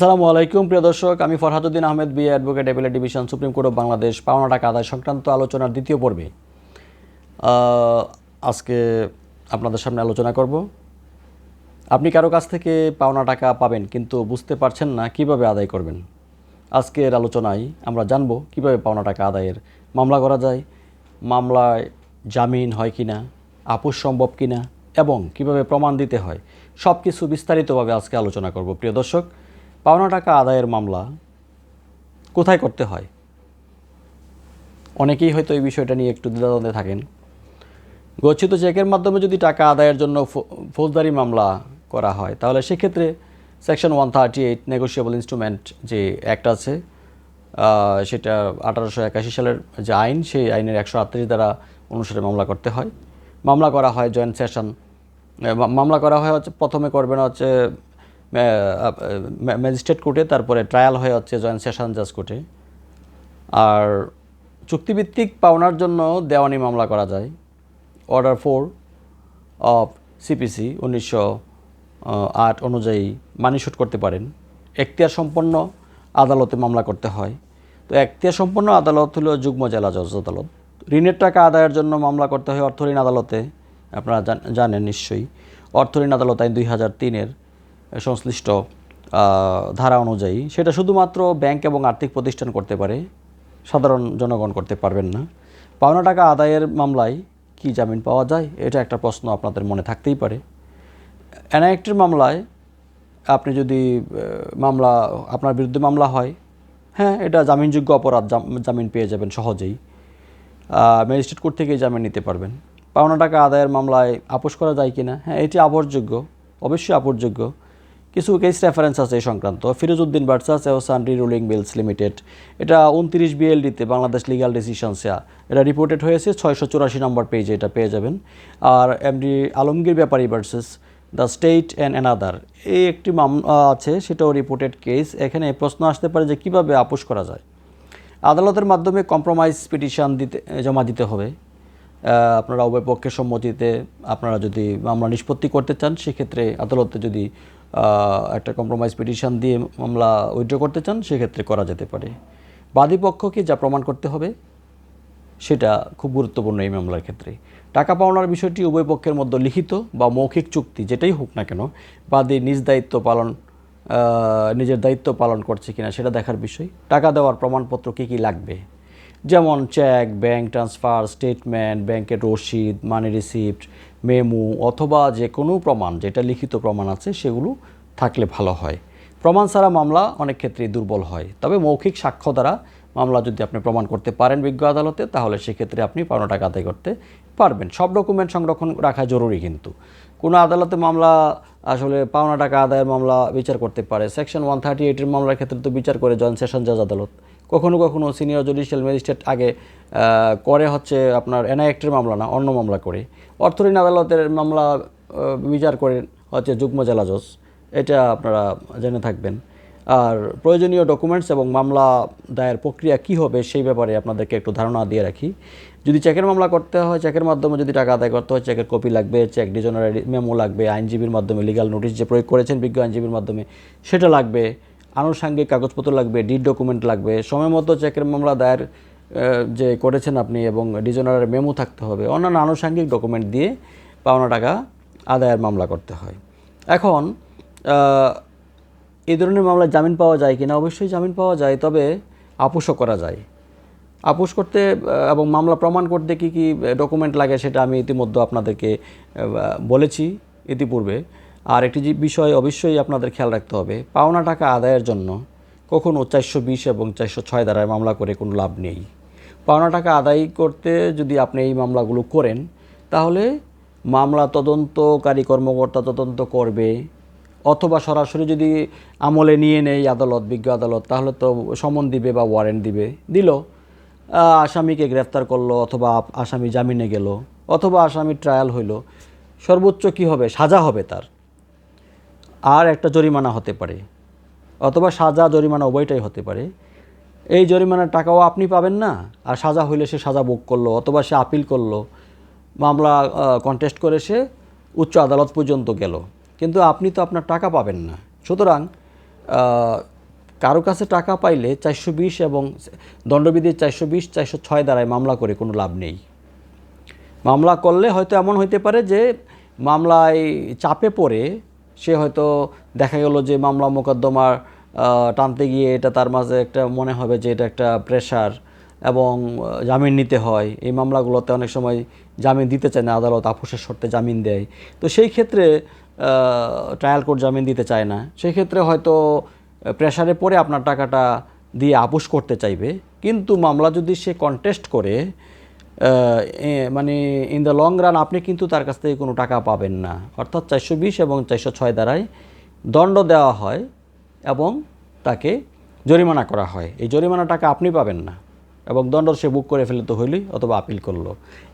আসসালামু আলাইকুম, প্রিয় দর্শক। আমি Farhaduddin Ahmed B advocate appellate division, supreme court of Bangladesh, পাওনা টাকা আদায় সংক্রান্ত আলোচনার দ্বিতীয় পর্বে। আজকে আপনাদের সামনে আলোচনা করব। আপনি কারও কাছ থেকে পাওনা টাকা পাবেন, কিন্তু বুঝতে পারছেন না কীভাবে আদায় করবেন। আজকের আলোচনায় আমরা জানব কীভাবে পাওনা টাকা আদায়ের মামলা করা যায়, মামলায় জামিন হয় কি না আপোষ সম্ভব কিনা, এবং কীভাবে প্রমাণ দিতে হয় সব কিছু বিস্তারিতভাবে আজকে আলোচনা করব, প্রিয় দর্শক। পাওনা টাকা আদায়ের মামলা কোথায় করতে হয়? অনেকেই হয়তো এই বিষয়টা নিয়ে একটু দ্বিধাদ্বন্দ্বে থাকেন। গচ্ছিত চেকের মাধ্যমে যদি টাকা আদায়ের জন্য ফৌজদারি মামলা করা হয়, তাহলে সেক্ষেত্রে section one thirty eight negotiable instrument যে অ্যাক্ট আছে সেটা আঠারোশো একাশি সালের যে আইন, সেই আইনের একশো আটত্রিশ দ্বারা অনুসারে মামলা করতে হয়। মামলা করা হয় জয়েন্ট সেশন মামলা করা হয় হচ্ছে, প্রথমে করবেন হচ্ছে ম্যাজিস্ট্রেট কোর্টে, তারপরে ট্রায়াল হয়ে হচ্ছে জয়েন্ট সেশন জাজ কোর্টে। আর চুক্তিভিত্তিক পাওনার জন্য দেওয়ানি মামলা করা যায়। অর্ডার ফোর অফ সিপিসি উনিশশো আট অনুযায়ী মানি শুট করতে পারেন। এখতিয়ার সম্পন্ন আদালতে মামলা করতে হয়। তো এখতিয়ার সম্পন্ন আদালত হলো যুগ্ম জেলা জজ আদালত। ঋণের টাকা আদায়ের জন্য মামলা করতে হয় অর্থঋণ আদালতে। আপনারা জানেন নিশ্চয়ই। অর্থঋণ আদালত আইন দুই হাজার তিনের সংশ্লিষ্ট ধারা অনুযায়ী, সেটা শুধুমাত্র ব্যাংক এবং আর্থিক প্রতিষ্ঠান করতে পারে, সাধারণ জনগণ করতে পারবেন না। পাওনা টাকা আদায়ের মামলায় কি জামিন পাওয়া যায়, এটা একটা প্রশ্ন আপনাদের মনে থাকতেই পারে। এনআইএক্টের মামলায় আপনি যদি মামলা, আপনার বিরুদ্ধে মামলা হয় হ্যাঁ এটা জামিনযোগ্য অপরাধ, জাম- জামিন পেয়ে যাবেন সহজেই। ম্যাজিস্ট্রেট কোর্ট থেকেই জামিন নিতে পারবেন। পাওনা টাকা আদায়ের মামলায় আপোষ করা যায় কিনা হ্যাঁ এটি আপোষযোগ্য অবশ্যই আপোষযোগ্য কিছু কেস রেফারেন্স আছে এই সংক্রান্ত। Firozuddin versus Ehsan ruling bills limited. এটা উনত্রিশ বিএলডিতে বাংলাদেশ লিগাল ডিসিশনসে এটা রিপোর্টেড হয়েছে, ছয়শো চুরাশি নম্বর পেজে এটা পেয়ে যাবেন। আর MD Alamgir Bepari versus the state and another এই একটি মামলা আছে, সেটাও রিপোর্টেড কেস এখানে প্রশ্ন আসতে পারে যে কীভাবে আপোষ করা যায়। আদালতের মাধ্যমে কম্প্রোমাইজ পিটিশন দিতে, জমা দিতে হবে। আপনারা উভয় পক্ষের সম্মতিতে আপনারা যদি মামলা নিষ্পত্তি করতে চান, সেক্ষেত্রে আদালতে যদি একটা কম্প্রোমাইজ পিটিশন দিয়ে মামলা উইথড্র করতে চান, সেক্ষেত্রে করা যেতে পারে। বাদী পক্ষকে যা প্রমাণ করতে হবে? সেটা খুব গুরুত্বপূর্ণ এই মামলার ক্ষেত্রে। টাকা পাওনার বিষয়টি উভয় পক্ষের মধ্যে লিখিত বা মৌখিক চুক্তি, যেটাই হোক না কেন, বাদী নিজ দায়িত্ব পালন নিজের দায়িত্ব পালন করছে কিনা সেটা দেখার বিষয়। টাকা দেওয়ার প্রমাণপত্র কী কী লাগবে? যেমন চেক ব্যাংক ট্রান্সফার স্টেটমেন্ট ব্যাংকের রসিদ মানি রিসিপ্ট মেমু অথবা যে কোনো প্রমাণ, যেটা লিখিত প্রমাণ আছে, সেগুলো থাকলে ভালো হয়। প্রমাণ ছাড়া মামলা অনেক ক্ষেত্রেই দুর্বল হয়। তবে মৌখিক সাক্ষ্য দ্বারা মামলা যদি আপনি প্রমাণ করতে পারেন বিজ্ঞ আদালতে, তাহলে সেক্ষেত্রে আপনি পাওনা টাকা আদায় করতে পারবেন। সব ডকুমেন্ট সংরক্ষণ রাখা জরুরি কিন্তু। কোনো আদালতে মামলা, আসলে পাওনা টাকা আদায়ের মামলা বিচার করতে পারে। সেকশন ওয়ান থার্টি এইটের মামলার ক্ষেত্রে তো বিচার করে জয়েন্ট সেশন জাজ আদালত। কখনো কখনো সিনিয়র জুডিশিয়াল ম্যাজিস্ট্রেট আগে করে হচ্ছে আপনার এনআইএক্টের মামলা না, অন্য মামলা করে। অর্থঋণ আদালতের মামলা বিচার করে হচ্ছে যুগ্ম জেলা জজ। এটা আপনারা জেনে থাকবেন। আর প্রয়োজনীয় ডকুমেন্টস এবং মামলা দায়ের প্রক্রিয়া কী হবে সেই ব্যাপারে আপনাদেরকে একটু ধারণা দিয়ে রাখি। যদি চেকের মামলা করতে হয় চেকের মাধ্যমে যদি টাকা আদায় করতে হয় চেকের কপি লাগবে চেক ডিজনারি মেমো লাগবে, আইনজীবীর মাধ্যমে লিগাল নোটিশ যে প্রয়োগ করেছেন বিজ্ঞ আইনজীবীর মাধ্যমে, সেটা লাগবে। আনুষঙ্গিক কাগজপত্র লাগবে ডিড ডকুমেন্ট লাগবে, সময় মতো চেকের মামলা দায়ের যে করেছেন আপনি এবং ডিজনারের মেমো থাকতে হবে, অন্যান্য আনুষঙ্গিক ডকুমেন্ট দিয়ে পাওনা টাকা আদায়ের মামলা করতে হয়। এখন এই ধরনের মামলায় জামিন পাওয়া যায় কিনা? অবশ্যই জামিন পাওয়া যায়, তবে আপোষও করা যায়। আপোষ করতে এবং মামলা প্রমাণ করতে কী কী ডকুমেন্ট লাগে সেটা আমি ইতিমধ্যে আপনাদেরকে বলেছি ইতিপূর্বে। আর একটি বিষয় অবশ্যই আপনাদের খেয়াল রাখতে হবে, পাওনা টাকা আদায়ের জন্য কখনও চারশো বিশ এবং চারশো ছয় দ্বারায় মামলা করে কোনো লাভ নেই। পাওনা টাকা আদায় করতে যদি আপনি এই মামলাগুলো করেন, তাহলে মামলা তদন্তকারী কর্মকর্তা তদন্ত করবে। অথবা সরাসরি যদি আমলে নিয়ে নেই আদালত, বিজ্ঞ আদালত, তাহলে তো সমন দিবে বা ওয়ারেন্ট দিবে। দিল আসামিকে গ্রেফতার করল অথবা আসামি জামিনে গেল, অথবা আসামির ট্রায়াল হইল। সর্বোচ্চ কি হবে? সাজা হবে তার। আর একটা জরিমানা হতে পারে, অথবা সাজা জরিমানা উভয়টাই হতে পারে। এই জরিমানার টাকাও আপনি পাবেন না, আর সাজা হইলে সে সাজা ভোগ করল, অথবা সে আপিল করল। মামলা কন্টেস্ট করে সে উচ্চ আদালত পর্যন্ত গেল। কিন্তু আপনি তো আপনার টাকা পাবেন না। সুতরাং কারও কাছে টাকা পাইলে চারশো বিশ এবং দণ্ডবিধির চারশো বিশ, চারশো ছয় দ্বারায় মামলা করে, কোনো লাভ নেই। মামলা করলে হয়তো এমন হইতে পারে যে মামলায় চাপে পড়ে সে হয়তো দেখা গেল যে মামলা মোকদ্দমার টানতে গিয়ে এটা তার মাঝে একটা মনে হবে যে এটা একটা প্রেশার এবং জামিন নিতে হয়। এই মামলাগুলোতে অনেক সময় জামিন দিতে চায় না, আদালত আপোষের শর্তে জামিন দেয়। তো সেই ক্ষেত্রে ট্রায়াল কোর্ট জামিন দিতে চায় না। সেই ক্ষেত্রে হয়তো প্রেশারে পড়ে আপনার টাকাটা দিয়ে আপোষ করতে চাইবে। কিন্তু মামলা যদি সে কন্টেস্ট করে মানে ইন দ্য লং রান আপনি কিন্তু তার কাছ থেকে কোনো টাকা পাবেন না। অর্থাৎ চারশো বিশ এবং চারশো ছয় দ্বারাই দণ্ড দেওয়া হয় এবং তাকে জরিমানা করা হয়। এই জরিমানা টাকা আপনি পাবেন না এবং দণ্ড সে বুক করে ফেলে তো হইলই অথবা আপিল করল।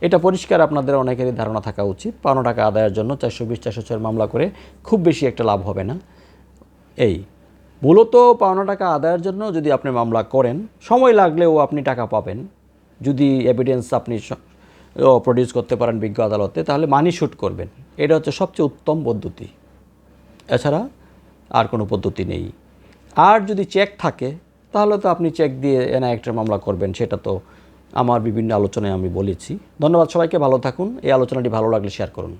এটা পরিষ্কার আপনাদের অনেকেরই ধারণা থাকা উচিত। পাওনা টাকা আদায়ের জন্য চারশো বিশ, চারশো ছয় মামলা করে খুব বেশি একটা লাভ হবে না। এই, মূলত পাওনা টাকা আদায়ের জন্য যদি আপনি মামলা করেন, সময় লাগলেও আপনি টাকা পাবেন। যদি এভিডেন্স আপনি প্রডিউস করতে পারেন বিজ্ঞ আদালতে, তাহলে মানি শ্যুট করবেন। এটা হচ্ছে সবচেয়ে উত্তম পদ্ধতি। এছাড়া আর কোনো পদ্ধতি নেই। আর যদি চেক থাকে, তাহলে তো আপনি চেক দিয়ে এনআইএক্টের মামলা করবেন, সেটা তো আমার বিভিন্ন আলোচনায় আমি বলেছি। ধন্যবাদ সবাইকে, ভালো থাকুন। এই আলোচনাটি ভালো লাগলে শেয়ার করুন।